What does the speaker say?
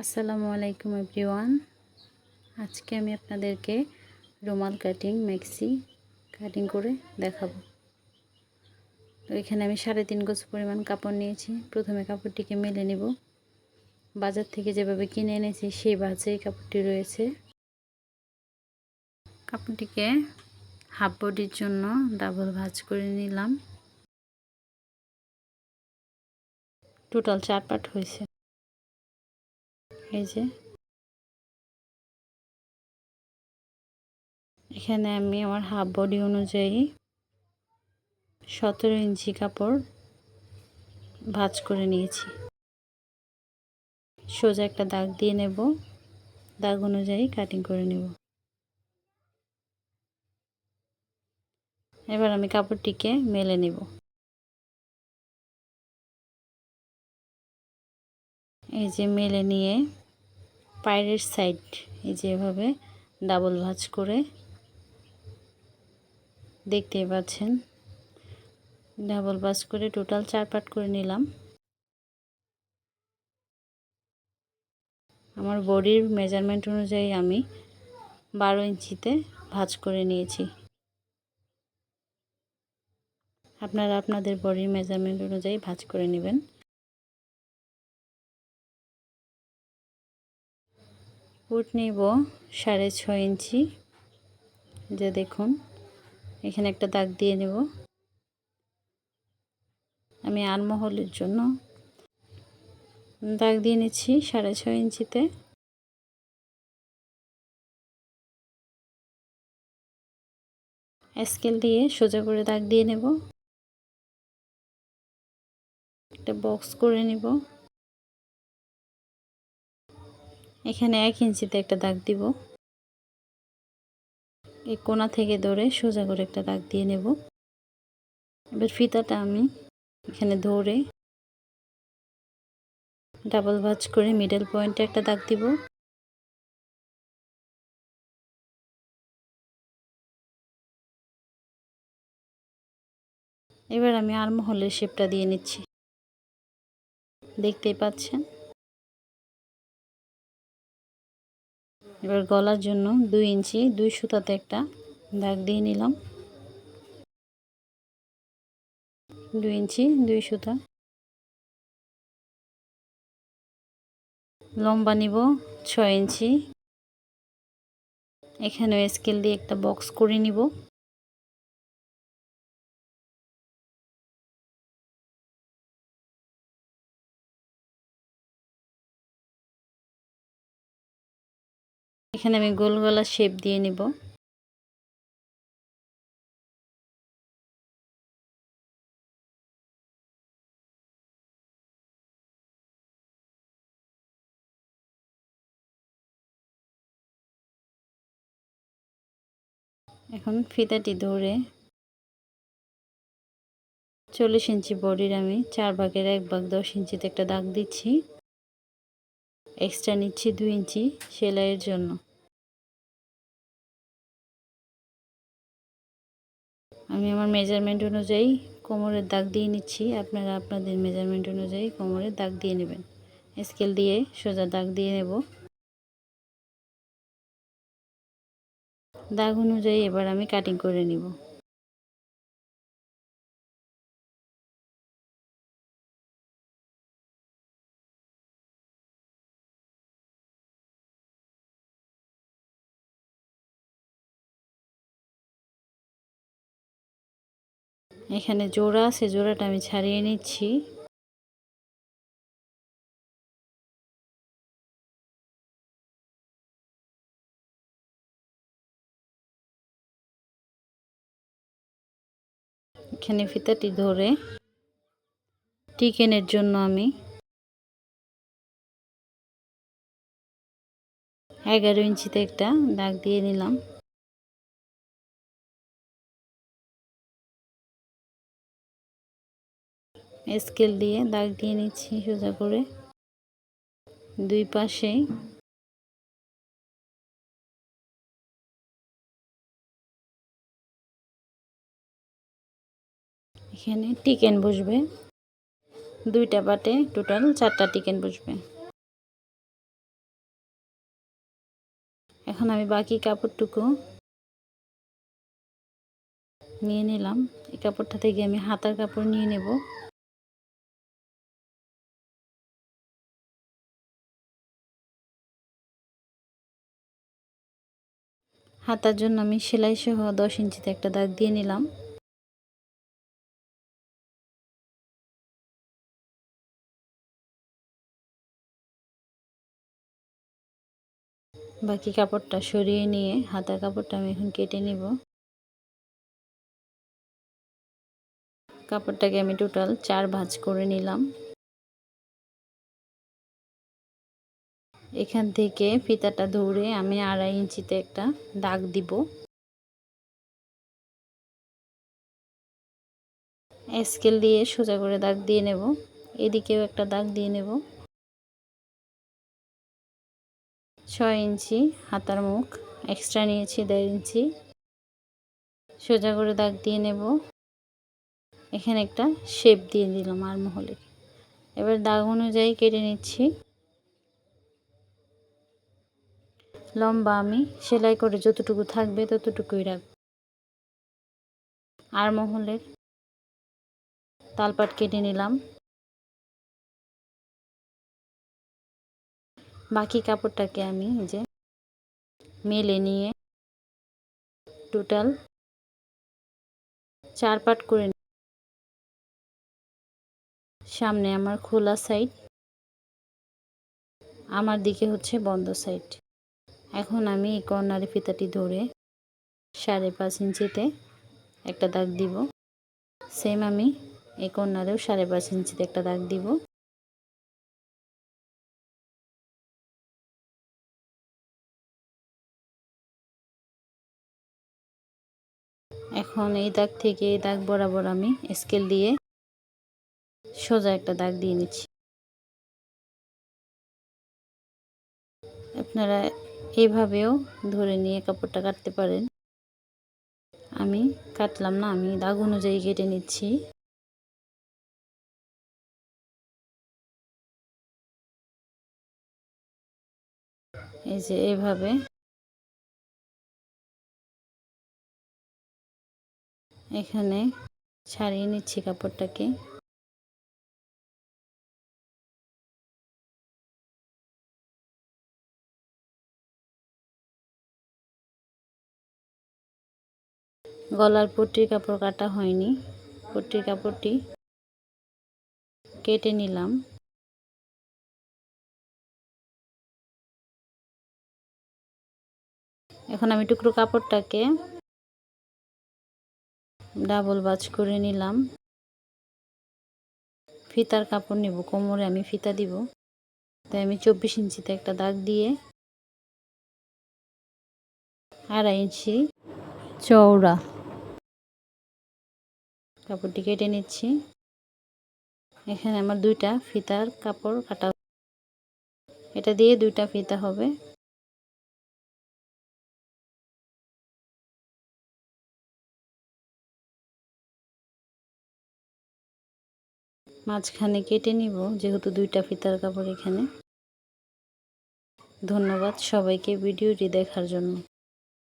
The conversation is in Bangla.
আসসালামু আলাইকুম এভরিওয়ান। আজকে আমি আপনাদেরকে রুমাল কাটিং, মেক্সি কাটিং করে দেখাবো। তো এখানে আমি সাড়ে তিন গোছ পরিমাণ কাপড় নিয়েছি। প্রথমে কাপড়টিকে মেলে নেব। বাজার থেকে যেভাবে কিনে এনেছি, সেই বাজে কাপড়টি রয়েছে। কাপড়টিকে হাফ বডির জন্য ডাবল ভাজ করে নিলাম। টোটাল চার পাট হয়েছে। এই যে। এখানে আমি আমার হাফ বডি অনুযায়ী সতেরো ইঞ্চি কাপড় ভাজ করে নিয়েছি। সোজা একটা দাগ দিয়ে নেব। দাগ অনুযায়ী কাটিং করে নেব। এবার আমি কাপড়টিকে মেলে নেব। এই যে মেলে নিয়ে পায়ের সাইড এই যে এভাবে ডাবল ভাজ করে দেখতেই পাচ্ছেন। ডাবল ভাজ করে টোটাল চার পাট করে নিলাম। আমার বডির মেজারমেন্ট অনুযায়ী আমি বারো ইঞ্চিতে ভাজ করে নিয়েছি। আপনারা আপনাদের বডির মেজারমেন্ট অনুযায়ী ভাজ করে নেবেন। ফুট নিব সাড়ে ছয় ইঞ্চি। যে দেখুন, এখানে একটা দাগ দিয়ে নেব। আমি আনমহলের জন্য দাগ দিয়ে নিচ্ছি সাড়ে ছয় ইঞ্চিতে। স্কেল দিয়ে সোজা করে দাগ দিয়ে নেব। একটা বক্স করে নিব। এখানে এক ইঞ্চিতে একটা দাগ দিব। এই কোনা থেকে ধরে সোজা করে একটা দাগ দিয়ে নেব। এবার ফিতাটা আমি এখানে ধরে ডাবল ভাজ করে মিডল পয়েন্টে একটা দাগ দিব। এবার আমি আরমহলের শেপটা দিয়ে নিচ্ছি। দেখতেই পাচ্ছেন? এবার গলার জন্য দুই ইঞ্চি, দুই সুতাতে একটা দাগ দিয়ে নিলাম। দুই ইঞ্চি, দুই সুতা। লম্বা নিব ছয় ইঞ্চি। এখানে স্কেল দিয়ে একটা বক্স করে নিব। এখানে আমি গোল গলা শেপ দিয়ে নিব। এখন ফিতাটি ধরে চল্লিশ ইঞ্চি বডির আমি চার ভাগের এক ভাগ দশ ইঞ্চিতে একটা দাগ দিচ্ছি। এক্সট্রা নিচ্ছি দুই ইঞ্চি সেলাইয়ের জন্য। আমি আমার মেজারমেন্ট অনুযায়ী কোমরের দাগ দিয়ে নিচ্ছি। আপনারা আপনাদের মেজারমেন্ট অনুযায়ী কোমরের দাগ দিয়ে নেবেন। স্কেল দিয়ে সোজা দাগ দিয়ে নেব। দাগ অনুযায়ী এবার আমি কাটিং করে নিব। এখানে জোড়া আছে জোড়াটা আমি ছাড়িয়ে নিচ্ছি। এখানে ফিতাটি ধরে টিকেনের জন্য আমি এগারো ইঞ্চিতে একটা দাগ দিয়ে নিলাম। স্কেল দিয়ে দাগ দিয়ে নিচ্ছি সোজা করে। দুই পাশেই। এখানে টিকেন বসবে। দুইটা পাটে টোটাল চারটা টিকেন বসবে। এখন আমি বাকি কাপড়টুকু নিয়ে নিলাম। এই কাপড়টা থেকে আমি হাতার কাপড় নিয়ে নেব। হাতার জন্য আমি সেলাই সহ দশ ইঞ্চিতে একটা দাগ দিয়ে নিলাম। বাকি কাপড়টা সরিয়ে নিয়ে হাতার কাপড়টা আমি এখন কেটে নিব। কাপড়টাকে আমি টোটাল চার ভাঁজ করে নিলাম। এখান থেকে ফিতাটা ধরে আমি আড়াই ইঞ্চিতে একটা দাগ দিব। স্কেল দিয়ে সোজা করে দাগ দিয়ে নেব। এদিকেও একটা দাগ দিয়ে নেব। ছয় ইঞ্চি হাতার মুখ এক্সট্রা নিয়েছি দেড় ইঞ্চি। সোজা করে দাগ দিয়ে নেব। এখানে একটা শেপ দিয়ে দিলাম আর মহলে এবার দাগ অনুযায়ী কেটে নিচ্ছি। লম্বা আমি, সেলাই করে যতটুকু থাকবে ততটুকুই রাখব আর মহলের তালপাট কেটে নিলাম। বাকি কাপড়টাকে আমি যে মেলে নিয়ে টোটাল চার পাট করে সামনে আমার খোলা সাইড আমার দিকে হচ্ছে বন্ধ সাইড এখন আমি এই কর্নারে ফিতাটি ধরে সাড়ে পাঁচ ইঞ্চিতে একটা দাগ দিব। সেম আমি এই কর্নারেও সাড়ে পাঁচ ইঞ্চিতে একটা দাগ দিব। এখন এই দাগ থেকে এই দাগ বরাবর আমি স্কেল দিয়ে সোজা একটা দাগ দিয়ে নিচ্ছি। আপনারা এইভাবেও ধরে নিয়ে কাপড়টা কাটতে পারেন। আমি কাটলাম না, আমি দাগ অনুযায়ী কেটে নিচ্ছি। এই যে এইভাবে এখানে ছাড়িয়ে নিচ্ছি কাপড়টাকে। গলার পট্টির কাপড় কাটা হয়নি। পট্টির কাপড়টি কেটে নিলাম। এখন আমি টুকরো কাপড়টাকে ডাবল বাজ করে নিলাম। ফিতার কাপড় নেব, কোমরে আমি ফিতা দিব। তাই আমি চব্বিশ ইঞ্চিতে একটা দাগ দিয়ে আড়াই ইঞ্চি চওড়া কাপড়টি কেটে নিচ্ছি। এখানে আমার দুইটা ফিতার কাপড় কাটা এটা দিয়ে দুইটা ফিতা হবে। মাঝখানে কেটে নিব, যেহেতু দুইটা ফিতার কাপড় এখানে। ধন্যবাদ সবাইকে ভিডিওটি দেখার জন্য।